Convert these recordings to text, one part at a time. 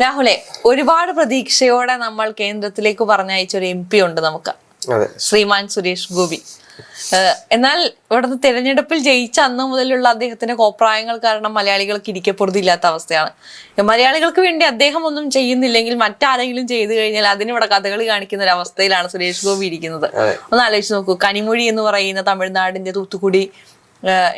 രാഹുലെ ഒരുപാട് പ്രതീക്ഷയോടെ നമ്മൾ കേന്ദ്രത്തിലേക്ക് പറഞ്ഞയച്ച ഒരു എം പി ഉണ്ട് നമുക്ക്. ശ്രീമാൻ സുരേഷ് ഗോപി. എന്നാൽ ഇവിടുത്തെ തെരഞ്ഞെടുപ്പിൽ ജയിച്ച അന്ന് മുതലുള്ള അദ്ദേഹത്തിന്റെ കോപ്രായങ്ങൾ കാരണം മലയാളികൾക്ക് ഇരിക്കപ്പെടുന്നില്ലാത്ത അവസ്ഥയാണ്. മലയാളികൾക്ക് വേണ്ടി അദ്ദേഹം ഒന്നും ചെയ്യുന്നില്ലെങ്കിൽ മറ്റാരെങ്കിലും ചെയ്തു കഴിഞ്ഞാൽ അതിനിവിടെ കഥകളി കാണിക്കുന്ന ഒരു അവസ്ഥയിലാണ് സുരേഷ് ഗോപി ഇരിക്കുന്നത്. ഒന്ന് ആലോചിച്ച് നോക്കൂ. കനിമൊഴി എന്ന് പറയുന്ന തമിഴ്നാടിന്റെ തൂത്തുക്കുടി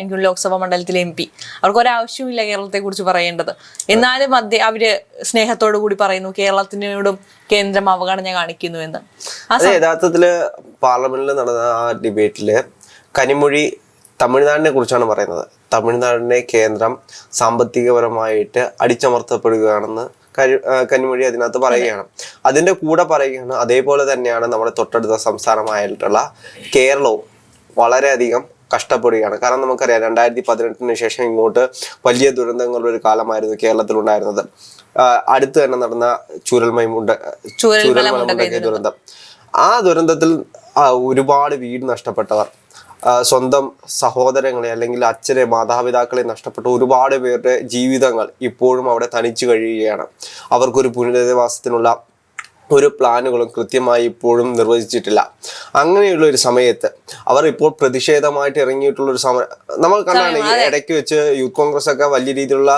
എനിക്ക് ലോക്സഭാ മണ്ഡലത്തിലെ എം പി. അവർക്ക് ഒരാവശ്യമില്ല കേരളത്തെ കുറിച്ച് പറയേണ്ടത്. എന്നാലും അദ്ദേഹം അവർ സ്നേഹത്തോടു കൂടി പറയുന്നു കേരളത്തിനോടും കേന്ദ്രം അവഗണന കാണിക്കുന്നു എന്ന്. അത് യഥാർത്ഥത്തിൽ പാർലമെന്റിൽ നടന്ന ആ ഡിബേറ്റിൽ കനിമൊഴി തമിഴ്നാടിനെ കുറിച്ചാണ് പറയുന്നത്. തമിഴ്നാടിനെ കേന്ദ്രം സാമ്പത്തികപരമായിട്ട് അടിച്ചമർത്തപ്പെടുകയാണെന്ന് കനിമൊഴി അതിനകത്ത് പറയുകയാണ്. അതിന്റെ കൂടെ പറയുകയാണ് അതേപോലെ തന്നെയാണ് നമ്മുടെ തൊട്ടടുത്ത സംസ്ഥാനമായിട്ടുള്ള കേരളവും വളരെയധികം കഷ്ടപ്പെടുകയാണ്. കാരണം നമുക്കറിയാം രണ്ടായിരത്തി പതിനെട്ടിന് ശേഷം ഇങ്ങോട്ട് വലിയ ദുരന്തങ്ങളുടെ ഒരു കാലമായിരുന്നു കേരളത്തിൽ ഉണ്ടായിരുന്നത് അടുത്ത് തന്നെ നടന്ന ചൂരൽമയമുണ്ട് ചൂരൽമല ചൂരൽമല ദുരന്തം. ആ ദുരന്തത്തിൽ ഒരുപാട് വീട് നഷ്ടപ്പെട്ടവർ സ്വന്തം സഹോദരങ്ങളെ അല്ലെങ്കിൽ അച്ഛനെ മാതാപിതാക്കളെ നഷ്ടപ്പെട്ട ഒരുപാട് പേരുടെ ജീവിതങ്ങൾ ഇപ്പോഴും അവിടെ തനിച്ചു കഴിയുകയാണ്. അവർക്കൊരു പുനരധിവാസത്തിനുള്ള ഒരു പ്ലാനുകളും കൃത്യമായി ഇപ്പോഴും നിർവചിച്ചിട്ടില്ല. അങ്ങനെയുള്ള ഒരു സമയത്ത് അവർ ഇപ്പോൾ പ്രതിഷേധമായിട്ട് ഇറങ്ങിയിട്ടുള്ള ഒരു സമരം നമ്മൾ കണ്ടാണ് ഇടയ്ക്ക് വെച്ച് യൂത്ത് കോൺഗ്രസ് ഒക്കെ വലിയ രീതിയിലുള്ള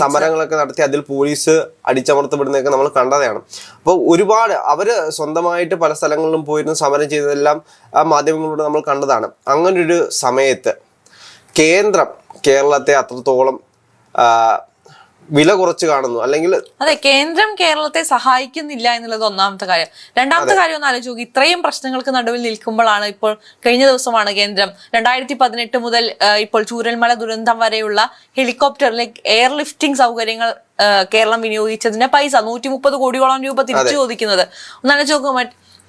സമരങ്ങളൊക്കെ നടത്തി അതിൽ പോലീസ് അടിച്ചമർത്തപ്പെടുന്നതൊക്കെ നമ്മൾ കണ്ടതാണ്. അപ്പോൾ ഒരുപാട് അവർ സ്വന്തമായിട്ട് പല സ്ഥലങ്ങളിലും പോയിരുന്ന സമരം ചെയ്തതെല്ലാം മാധ്യമങ്ങളിലൂടെ നമ്മൾ കണ്ടതാണ്. അങ്ങനൊരു സമയത്ത് കേന്ദ്രം കേരളത്തെ അത്രത്തോളം വില കുറച്ച് കാണുന്നു. അല്ലെങ്കിൽ അതെ കേന്ദ്രം കേരളത്തെ സഹായിക്കുന്നില്ല എന്നുള്ളത് ഒന്നാമത്തെ കാര്യം. രണ്ടാമത്തെ കാര്യം ഒന്ന് ആലോചിച്ച് ഇത്രയും പ്രശ്നങ്ങൾക്ക് നടുവിൽ നിൽക്കുമ്പോഴാണ് ഇപ്പോൾ കഴിഞ്ഞ ദിവസമാണ് കേന്ദ്രം രണ്ടായിരത്തി പതിനെട്ട് മുതൽ ഇപ്പോൾ ചൂരൽമല ദുരന്തം വരെയുള്ള ഹെലികോപ്റ്ററിലെ എയർ ലിഫ്റ്റിംഗ് സൗകര്യങ്ങൾ കേരളം വിനിയോഗിച്ചതിന്റെ പൈസ നൂറ്റി മുപ്പത് കോടിയോളം രൂപ തിരിച്ചു ചോദിക്കുന്നത്. ഒന്നാലോചിച്ച് നോക്കുക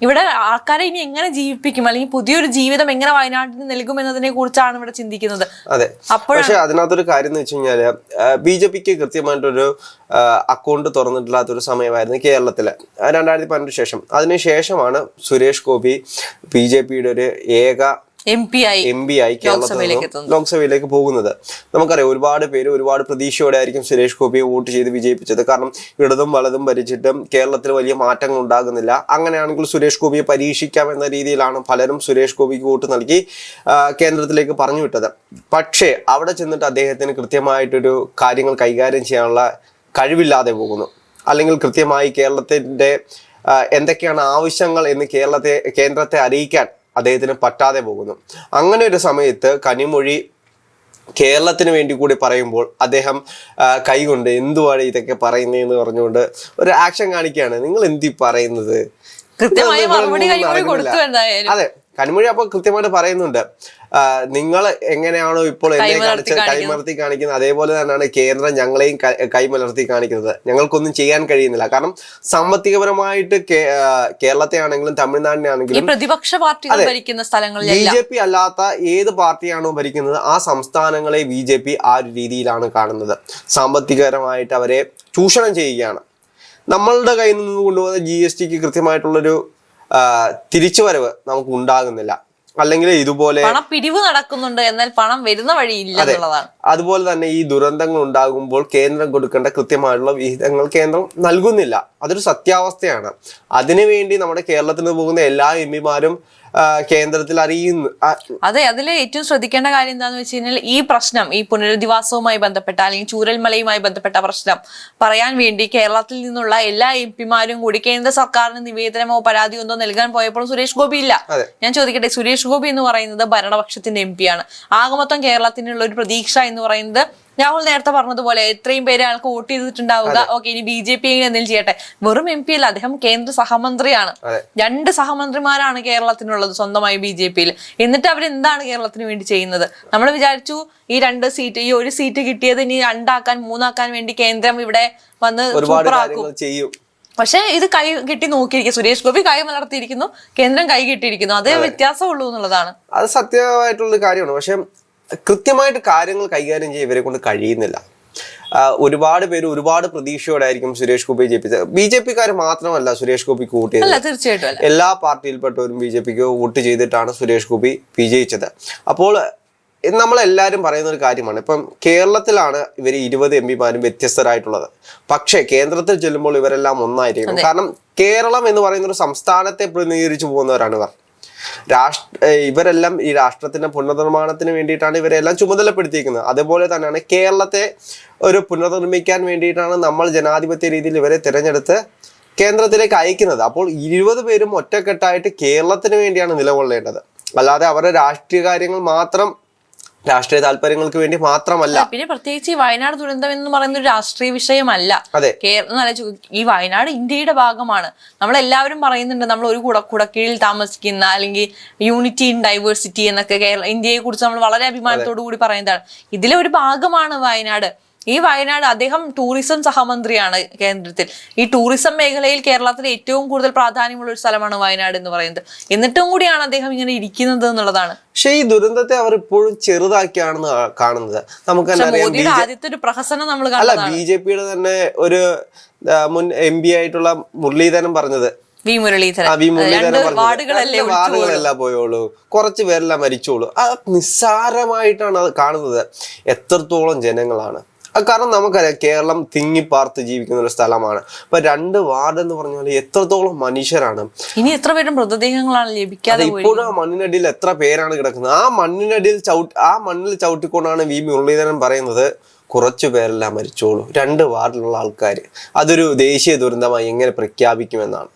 ഇവിടെ ആൾക്കാരെ ഇനി എങ്ങനെ ജീവിപ്പിക്കും? അല്ലെങ്കിൽ പുതിയൊരു ജീവിതം എങ്ങനെ വയനാട്ടിന് നൽകും എന്നതിനെ കുറിച്ചാണ് ഇവിടെ ചിന്തിക്കുന്നത്. അതെ. പക്ഷെ അതിനകത്തൊരു കാര്യം എന്ന് വെച്ച് കഴിഞ്ഞാൽ ബി ജെ പിക്ക് കൃത്യമായിട്ടൊരു അക്കൗണ്ട് തുറന്നിട്ടില്ലാത്തൊരു സമയമായിരുന്നു കേരളത്തിൽ. രണ്ടായിരത്തി പതിനെട്ട് ശേഷം. അതിനുശേഷമാണ് സുരേഷ് ഗോപി ബി ജെ പിയുടെ ഒരു ഏക എം പി ആയി എം പി ആയി കേരളത്തിൽ ലോക്സഭയിലേക്ക് പോകുന്നത്. നമുക്കറിയാം ഒരുപാട് പേര് ഒരുപാട് പ്രതീക്ഷയോടെ ആയിരിക്കും സുരേഷ് ഗോപിയെ വോട്ട് ചെയ്ത് വിജയിപ്പിച്ചത്. കാരണം ഇടതും വലതും ഭരിച്ചിട്ടും കേരളത്തിൽ വലിയ മാറ്റങ്ങൾ ഉണ്ടാകുന്നില്ല. അങ്ങനെയാണെങ്കിൽ സുരേഷ് ഗോപിയെ പരീക്ഷിക്കാം എന്ന രീതിയിലാണ് പലരും സുരേഷ് ഗോപിക്ക് വോട്ട് നൽകി കേന്ദ്രത്തിലേക്ക് പറഞ്ഞു വിട്ടത്. പക്ഷേ അവിടെ ചെന്നിട്ട് അദ്ദേഹത്തിന് കൃത്യമായിട്ടൊരു കാര്യങ്ങൾ കൈകാര്യം ചെയ്യാനുള്ള കഴിവില്ലാതെ പോകുന്നു. അല്ലെങ്കിൽ കൃത്യമായി കേരളത്തിന്റെ എന്തൊക്കെയാണ് ആവശ്യങ്ങൾ എന്ന് കേരളത്തെ കേന്ദ്രത്തെ അറിയിക്കാൻ അദ്ദേഹത്തിന് പറ്റാതെ പോകുന്നു. അങ്ങനെ ഒരു സമയത്ത് കനിമൊഴി കേരളത്തിന് വേണ്ടി കൂടി പറയുമ്പോൾ അദ്ദേഹം കൈകൊണ്ട് എന്തുവാണ് ഇതൊക്കെ പറയുന്നതെന്ന് പറഞ്ഞുകൊണ്ട് ഒരു ആക്ഷൻ കാണിക്കുകയാണ്. നിങ്ങൾ എന്തി പറയുന്നത്. അതെ കനിമൊഴി അപ്പൊ കൃത്യമായിട്ട് പറയുന്നുണ്ട്. നിങ്ങൾ എങ്ങനെയാണോ ഇപ്പോൾ എന്നെ കാണിച്ച. കൈമലർത്തി കാണിക്കുന്നത്. അതേപോലെ തന്നെയാണ് കേന്ദ്രം ഞങ്ങളെയും കൈമലർത്തി കാണിക്കുന്നത്. ഞങ്ങൾക്കൊന്നും ചെയ്യാൻ കഴിയുന്നില്ല. കാരണം സാമ്പത്തികപരമായിട്ട് കേരളത്തെ ആണെങ്കിലും തമിഴ്നാടിനെ ആണെങ്കിലും പ്രതിപക്ഷ പാർട്ടികൾ ഭരിക്കുന്ന ബി സ്ഥലങ്ങളിലെല്ലാം ജെ പി അല്ലാത്ത ഏത് പാർട്ടിയാണോ ഭരിക്കുന്നത് ആ സംസ്ഥാനങ്ങളെ ബി ജെ പി ആ ഒരു രീതിയിലാണ് കാണുന്നത്. സാമ്പത്തികപരമായിട്ട് അവരെ ചൂഷണം ചെയ്യുകയാണ്. നമ്മളുടെ കയ്യിൽ നിന്ന് കൊണ്ടുപോകുന്ന ജി എസ് ടിക്ക് കൃത്യമായിട്ടുള്ളൊരു തിരിച്ചുവരവ് നമുക്ക് ഉണ്ടാകുന്നില്ല അല്ലെങ്കിൽ ഇതുപോലെ പിരിവ് നടക്കുന്നുണ്ട് എന്നാൽ പണം വരുന്ന വഴിയില്ല എന്നുള്ളതാണ്. അതുപോലെ തന്നെ ഈ ദുരന്തങ്ങൾ ഉണ്ടാകുമ്പോൾ കേന്ദ്രം കൊടുക്കേണ്ട കൃത്യമായിട്ടുള്ള വിഹിതങ്ങൾ കേന്ദ്രം നൽകുന്നില്ല. അതൊരു സത്യാവസ്ഥയാണ്. അതിനുവേണ്ടി നമ്മുടെ കേരളത്തിൽ നിന്ന് പോകുന്ന എല്ലാ എം പിമാരും കേന്ദ്രത്തിൽ അറിയുന്നു. അതെ അതിൽ ഏറ്റവും ശ്രദ്ധിക്കേണ്ട കാര്യം എന്താണെന്ന് വെച്ച് കഴിഞ്ഞാൽ ഈ പ്രശ്നം ഈ പുനരധിവാസവുമായി ബന്ധപ്പെട്ട അല്ലെങ്കിൽ ചൂരൽമലയുമായി ബന്ധപ്പെട്ട പ്രശ്നം പറയാൻ വേണ്ടി കേരളത്തിൽ നിന്നുള്ള എല്ലാ എം പിമാരും കൂടി കേന്ദ്ര സർക്കാരിന് നിവേദനമോ പരാതിയോ എന്തോ നൽകാൻ പോയപ്പോൾ സുരേഷ് ഗോപി ഇല്ല. ഞാൻ ചോദിക്കട്ടെ സുരേഷ് ഗോപി എന്ന് പറയുന്നത് ഭരണപക്ഷത്തിന്റെ എം ആണ് ആകെ മൊത്തം കേരളത്തിനുള്ള ഒരു പ്രതീക്ഷ എന്ന് പറയുന്നത് രാഹുൽ നേരത്തെ പറഞ്ഞതുപോലെ എത്രയും പേര് ആൾക്ക് വോട്ട് ചെയ്തിട്ടുണ്ടാവുക. ഓക്കെ ഇനി ബി ജെ പി എന്തെങ്കിലും ചെയ്യട്ടെ. വെറും എം പി അല്ല അദ്ദേഹം കേന്ദ്ര സഹമന്ത്രിയാണ്. രണ്ട് സഹമന്ത്രിമാരാണ് കേരളത്തിനുള്ളത് സ്വന്തമായി ബി ജെ പിയിൽ. എന്നിട്ട് അവരെന്താണ് കേരളത്തിന് വേണ്ടി ചെയ്യുന്നത്? നമ്മൾ വിചാരിച്ചു ഈ രണ്ട് സീറ്റ് ഈ ഒരു സീറ്റ് കിട്ടിയത് ഇനി രണ്ടാക്കാൻ മൂന്നാക്കാൻ വേണ്ടി കേന്ദ്രം ഇവിടെ വന്ന് സൂപ്പറാക്കും പക്ഷെ ഇത് കൈ കിട്ടി നോക്കിയിരിക്കും. സുരേഷ് ഗോപി കൈ മലർത്തിയിരിക്കുന്നു കേന്ദ്രം കൈ കിട്ടിയിരിക്കുന്നു. അതേ വ്യത്യാസമുള്ളൂ എന്നുള്ളതാണ്. അത് സത്യമായിട്ടുള്ള കാര്യമാണ്. പക്ഷെ കൃത്യമായിട്ട് കാര്യങ്ങൾ കൈകാര്യം ചെയ്യാൻ ഇവരെ കൊണ്ട് കഴിയുന്നില്ല. ഒരുപാട് പേര് ഒരുപാട് പ്രതീക്ഷയോടെ ആയിരിക്കും സുരേഷ് ഗോപിയെ ജയിപ്പിച്ചത്. ബി ജെ പിക്കാർ മാത്രമല്ല സുരേഷ് ഗോപി കൂട്ടിയത്. തീർച്ചയായിട്ടും എല്ലാ പാർട്ടിയിൽപ്പെട്ടവരും ബി ജെ പിക്ക് വോട്ട് ചെയ്തിട്ടാണ് സുരേഷ് ഗോപി വിജയിച്ചത്. അപ്പോൾ നമ്മളെല്ലാവരും പറയുന്ന ഒരു കാര്യമാണ്. ഇപ്പം കേരളത്തിലാണ് ഇവർ ഇരുപത് എം പിമാരും വ്യത്യസ്തരായിട്ടുള്ളത്. പക്ഷേ കേന്ദ്രത്തിൽ ചെല്ലുമ്പോൾ ഇവരെല്ലാം ഒന്നായിരിക്കും കാരണം കേരളം എന്ന് പറയുന്ന ഒരു സംസ്ഥാനത്തെ പ്രതിനിധീകരിച്ചു പോകുന്നവരാണ് ഇവർ. രാഷ്ട്ര ഇവരെല്ലാം ഈ രാഷ്ട്രത്തിന്റെ പുനർനിർമ്മാണത്തിന് വേണ്ടിയിട്ടാണ് ഇവരെല്ലാം ചുമതലപ്പെടുത്തിയിരിക്കുന്നത്. അതുപോലെ തന്നെയാണ് കേരളത്തെ ഒരു പുനർനിർമ്മിക്കാൻ വേണ്ടിയിട്ടാണ് നമ്മൾ ജനാധിപത്യ രീതിയിൽ ഇവരെ തിരഞ്ഞെടുത്ത് കേന്ദ്രത്തിലേക്ക് അയക്കുന്നത്. അപ്പോൾ ഇരുപത് പേരും ഒറ്റക്കെട്ടായിട്ട് കേരളത്തിന് വേണ്ടിയാണ് നിലകൊള്ളേണ്ടത്. അല്ലാതെ അവരുടെ രാഷ്ട്രീയ കാര്യങ്ങൾ മാത്രം രാഷ്ട്രീയ താല്പര്യങ്ങൾക്ക് വേണ്ടി മാത്രമല്ല. പിന്നെ പ്രത്യേകിച്ച് ഈ വയനാട് ദുരന്തം എന്ന് പറയുന്ന ഒരു രാഷ്ട്രീയ വിഷയമല്ല. അതെ. കേരളം ഈ വയനാട് ഇന്ത്യയുടെ ഭാഗമാണ്. നമ്മൾ എല്ലാവരും പറയുന്നുണ്ട് നമ്മൾ ഒരു കുട കുടക്കീഴിൽ താമസിക്കുന്ന അല്ലെങ്കിൽ യൂണിറ്റി ഇൻ ഡൈവേഴ്സിറ്റി എന്നൊക്കെ കേരള ഇന്ത്യയെ കുറിച്ച് നമ്മൾ വളരെ അഭിമാനത്തോടു കൂടി പറയുന്നതാണ്. ഇതിലെ ഒരു ഭാഗമാണ് വയനാട്. ഈ വയനാട് അദ്ദേഹം ടൂറിസം സഹമന്ത്രിയാണ് കേന്ദ്രത്തിൽ. ഈ ടൂറിസം മേഖലയിൽ കേരളത്തിൽ ഏറ്റവും കൂടുതൽ പ്രാധാന്യമുള്ള ഒരു സ്ഥലമാണ് വയനാട് എന്ന് പറയുന്നത്. എന്നിട്ടും കൂടിയാണ് അദ്ദേഹം ഇങ്ങനെ ഇരിക്കുന്നത് എന്നുള്ളതാണ്. പക്ഷേ ഈ ദുരന്തത്തെ അവർ ഇപ്പോഴും ചെറുതാക്കിയാണെന്ന് കാണുന്നത്. നമുക്ക് മോദിയുടെ ആദ്യത്തെ ഒരു പ്രഹസനം നമ്മൾ അല്ല ബി ജെ പിയുടെ തന്നെ ഒരു മുൻ എം പി ആയിട്ടുള്ള മുരളീധരൻ പറഞ്ഞത്. വി മുരളീധരൻ. വാർഡുകളല്ലേ പോയോളൂ കുറച്ച് പേരെല്ലാം മരിച്ചോളൂ. അത് നിസ്സാരമായിട്ടാണ് അത് കാണുന്നത്. എത്രത്തോളം ജനങ്ങളാണ്. കാരണം നമുക്കറിയാം കേരളം തിങ്ങിപ്പാർത്ത് ജീവിക്കുന്ന ഒരു സ്ഥലമാണ്. അപ്പൊ രണ്ട് വാർഡ് എന്ന് പറഞ്ഞാൽ എത്രത്തോളം മനുഷ്യരാണ്. ഇനി എത്ര പേരും മൃതദേഹങ്ങളാണ് ലഭിക്കാതെ ഇപ്പോഴും ആ മണ്ണിനടിയിൽ എത്ര പേരാണ് കിടക്കുന്നത്? ആ മണ്ണിനടിയിൽ ചവിട്ടി ആ മണ്ണിൽ ചവിട്ടിക്കൊണ്ടാണ് വി. മുരളീധരൻ പറയുന്നത് കുറച്ചു പേരെല്ലാം മരിച്ചോളൂ. രണ്ട് വാർഡിലുള്ള ആൾക്കാർ അതൊരു ദേശീയ ദുരന്തമായി എങ്ങനെ പ്രഖ്യാപിക്കുമെന്നാണ്.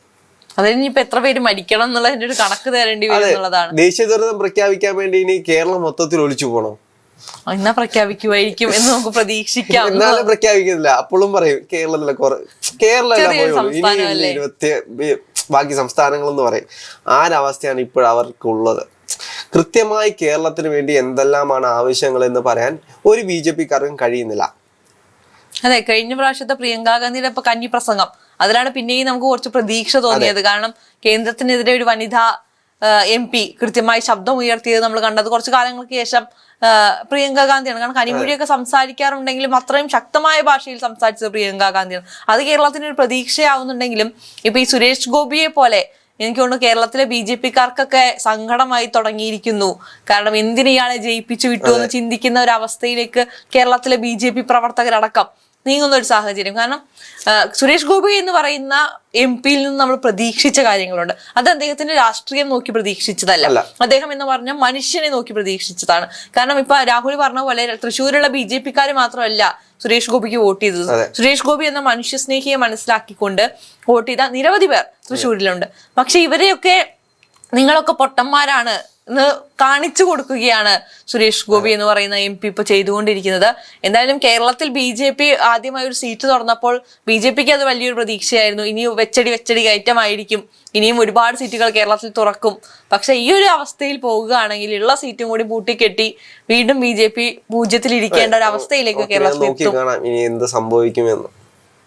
അതിനിപ്പോ എത്ര പേര് മരിക്കണം എന്നുള്ളതിന്റെ ഒരു കണക്ക് തരേണ്ടി വരും എന്നുള്ളതാണ്. ദേശീയ ദുരന്തം പ്രഖ്യാപിക്കാൻ വേണ്ടി ഇനി കേരളം മൊത്തത്തിൽ ഒളിച്ചു പോകണം? എന്നാ പ്രഖ്യാപിക്കുമായിരിക്കും എന്ന് നമുക്ക് പ്രതീക്ഷിക്കാം. എന്നാലും പ്രഖ്യാപിക്കുന്നില്ല. അപ്പോഴും പറയും കേരളത്തിലെ കുറെ? ഇരുപത്തി ബാക്കി സംസ്ഥാനങ്ങൾ എന്ന് പറയും. ആ ഒരവസ്ഥയാണ് ഇപ്പോൾ അവർക്കുള്ളത്? കൃത്യമായി കേരളത്തിന് വേണ്ടി എന്തെല്ലാമാണ് ആവശ്യങ്ങൾ എന്ന് പറയാൻ ഒരു ബി ജെ പിക്കാർക്കും കഴിയുന്നില്ല. അതെ കഴിഞ്ഞ പ്രാവശ്യത്തെ പ്രിയങ്കാ ഗാന്ധിയുടെ ഇപ്പൊ കന്നി പ്രസംഗം അതിലാണ് പിന്നെയും നമുക്ക് കുറച്ച് പ്രതീക്ഷ തോന്നിയത്. കാരണം കേന്ദ്രത്തിനെതിരെ ഒരു വനിതാ എം പി കൃത്യമായി ശബ്ദം ഉയർത്തിയത് നമ്മൾ കണ്ടത് കുറച്ച് കാലങ്ങൾക്ക് ശേഷം പ്രിയങ്ക ഗാന്ധിയാണ്. കാരണം കനിമൊഴിയൊക്കെ സംസാരിക്കാറുണ്ടെങ്കിലും അത്രയും ശക്തമായ ഭാഷയിൽ സംസാരിച്ചത് പ്രിയങ്ക ഗാന്ധിയാണ്. അത് കേരളത്തിന് ഒരു പ്രതീക്ഷയാവുന്നുണ്ടെങ്കിലും ഇപ്പൊ ഈ സുരേഷ് ഗോപിയെ പോലെ എനിക്ക് തോന്നുന്നു കേരളത്തിലെ ബി ജെ പിക്കാർക്കൊക്കെ സങ്കടമായി തുടങ്ങിയിരിക്കുന്നു. കാരണം എന്തിനെയാണ് ഇയാളെ ജയിപ്പിച്ചു വിട്ടു എന്ന് ചിന്തിക്കുന്ന ഒരു അവസ്ഥയിലേക്ക് കേരളത്തിലെ ബി ജെ പി പ്രവർത്തകരടക്കം നീങ്ങുന്ന ഒരു സാഹചര്യം. കാരണം സുരേഷ് ഗോപി എന്ന് പറയുന്ന എം പിയിൽ നിന്ന് നമ്മൾ പ്രതീക്ഷിച്ച കാര്യങ്ങളുണ്ട്. അത് അദ്ദേഹത്തിന്റെ രാഷ്ട്രീയം നോക്കി പ്രതീക്ഷിച്ചതല്ല. അദ്ദേഹം എന്ന് പറഞ്ഞ മനുഷ്യനെ നോക്കി പ്രതീക്ഷിച്ചതാണ്. കാരണം ഇപ്പൊ രാഹുൽ പറഞ്ഞ പോലെ തൃശ്ശൂരുള്ള ബി ജെ പിക്കാര് മാത്രമല്ല സുരേഷ് ഗോപിക്ക് വോട്ട് ചെയ്തത്. സുരേഷ് ഗോപി എന്ന മനുഷ്യസ്നേഹിയെ മനസ്സിലാക്കിക്കൊണ്ട് വോട്ട് ചെയ്ത നിരവധി പേർ തൃശ്ശൂരിലുണ്ട്. പക്ഷെ ഇവരെയൊക്കെ നിങ്ങളൊക്കെ പൊട്ടന്മാരാണ് എന്ന് കാണിച്ചു കൊടുക്കുകയാണ് സുരേഷ് ഗോപി എന്ന് പറയുന്ന എം പി ഇപ്പൊ ചെയ്തുകൊണ്ടിരിക്കുന്നത്. എന്തായാലും കേരളത്തിൽ ബി ജെ പി ആദ്യമായി ഒരു സീറ്റ് തുറന്നപ്പോൾ ബി ജെ പിക്ക് അത് വലിയൊരു പ്രതീക്ഷയായിരുന്നു. ഇനി വെച്ചടി വെച്ചടി കയറ്റമായിരിക്കും. ഇനിയും ഒരുപാട് സീറ്റുകൾ കേരളത്തിൽ തുറക്കും. പക്ഷെ ഈ ഒരു അവസ്ഥയിൽ പോകുകയാണെങ്കിൽ ഉള്ള സീറ്റും കൂടി പൂട്ടിക്കെട്ടി വീണ്ടും ബി ജെ പി പൂജ്യത്തിൽ ഇരിക്കേണ്ട ഒരു അവസ്ഥയിലേക്ക് കേരളത്തിൽ എത്തും. എന്ത് സംഭവിക്കുമെന്ന്.